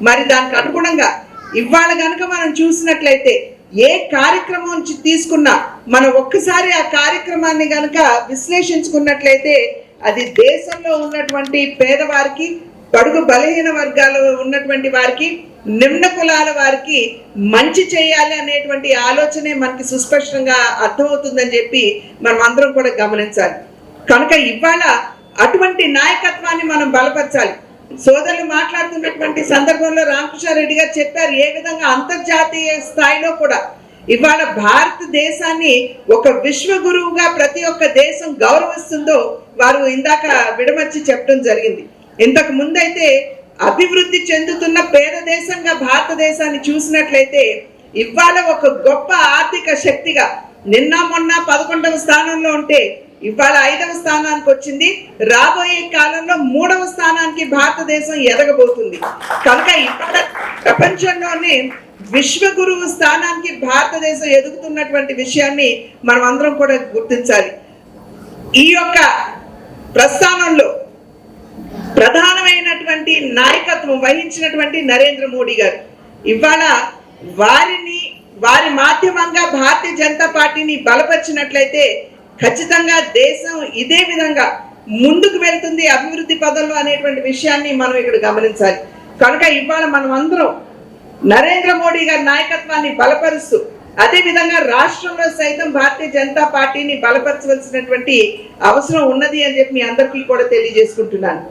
మరి దానికి అనుగుణంగా ఇవాళ కనుక మనం చూసినట్లయితే ఏ కార్యక్రమం నుంచి తీసుకున్నా మనం ఒక్కసారి ఆ కార్యక్రమాన్ని కనుక విశ్లేషించుకున్నట్లయితే అది దేశంలో ఉన్నటువంటి పేదవారికి బడుగు బలహీన వర్గాలు ఉన్నటువంటి వారికి నిమ్న కులాల వారికి మంచి చేయాలి అనేటువంటి ఆలోచనే మనకి సుస్పష్టంగా అర్థమవుతుందని చెప్పి మనం అందరం కూడా గమనించాలి. కనుక ఇవాళ అటువంటి నాయకత్వాన్ని మనం బలపరచాలి. సోదరులు మాట్లాడుతున్నటువంటి సందర్భంలో రామకృష్ణారెడ్డి గారు చెప్పారు ఏ విధంగా అంతర్జాతీయ స్థాయిలో కూడా ఇవాళ భారతదేశాన్ని ఒక విశ్వ గురువుగా ప్రతి ఒక్క దేశం గౌరవిస్తుందో వారు ఇందాక విడమర్చి చెప్పడం జరిగింది. ఇంతకు ముందైతే అభివృద్ధి చెందుతున్న పేద దేశంగా భారతదేశాన్ని చూసినట్లయితే ఇవాళ ఒక గొప్ప ఆర్థిక శక్తిగా నిన్న మొన్న పదకొండవ స్థానంలో ఉంటే ఇవాళ ఐదవ స్థానానికి వచ్చింది. రాబోయే కాలంలో మూడవ స్థానానికి భారతదేశం ఎదగబోతుంది. కనుక ఇవాళ ప్రపంచంలోనే విశ్వగురువు స్థానానికి భారతదేశం ఎదుగుతున్నటువంటి విషయాన్ని మనం అందరం కూడా గుర్తించాలి. ఈ యొక్క ప్రస్థానంలో ప్రధానమైనటువంటి నాయకత్వం వహించినటువంటి నరేంద్ర మోడీ గారు. ఇవాళ వారిని వారి మాధ్యమంగా భారతీయ జనతా పార్టీని బలపరిచినట్లయితే ఖచ్చితంగా దేశం ఇదే విధంగా ముందుకు వెళ్తుంది అభివృద్ధి పదంలో అనేటువంటి విషయాన్ని మనం ఇక్కడ గమనించాలి. కనుక ఇవాళ మనం అందరం నరేంద్ర మోడీ గారి నాయకత్వాన్ని బలపరుస్తూ అదే విధంగా రాష్ట్రంలో సైతం భారతీయ జనతా పార్టీని బలపరచవలసినటువంటి అవసరం ఉన్నది అని చెప్పి మీ అందరికీ కూడా తెలియజేసుకుంటున్నాను.